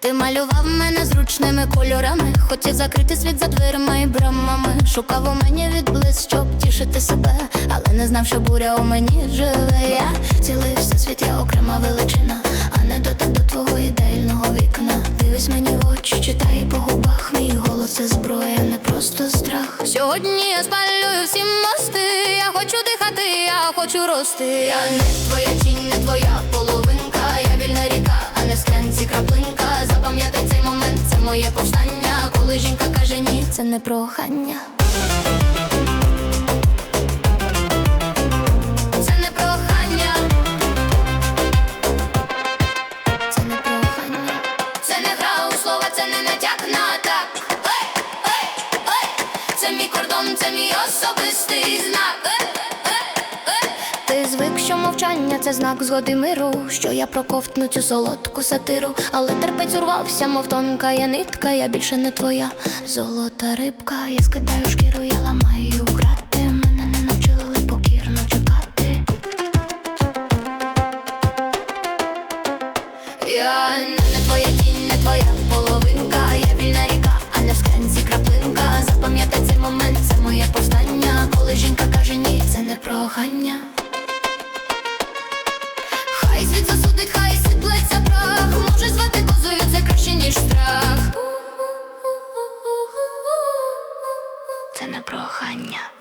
Ти малював мене зручними кольорами, хотів закрити світ за дверима і брамами. Шукав у мені відблиск, щоб тішити себе, але не знав, що буря у мені живе. Я просто страх. Сьогодні я спалюю всі мости. Я хочу дихати, я хочу рости. Я не твоя тінь, не твоя половинка. Я вільна ріка, а не склянці краплинка. Запам'ятай цей момент, це моє повстання. Коли жінка каже ні, це не прохання. Це мій кордон, це мій особистий знак. Ти звик, що мовчання це знак згоди миру, що я проковтну цю солодку сатиру, але терпець урвався, мов тонка я нитка, я більше не твоя золота рибка. Я скидаю шкіру, я ламаю грати. Мене не навчили покірно чекати. Я не кохання. Хай світ засуди, хай світ плеться прах. Може звати козою це краще, ніж страх. Це не прохання.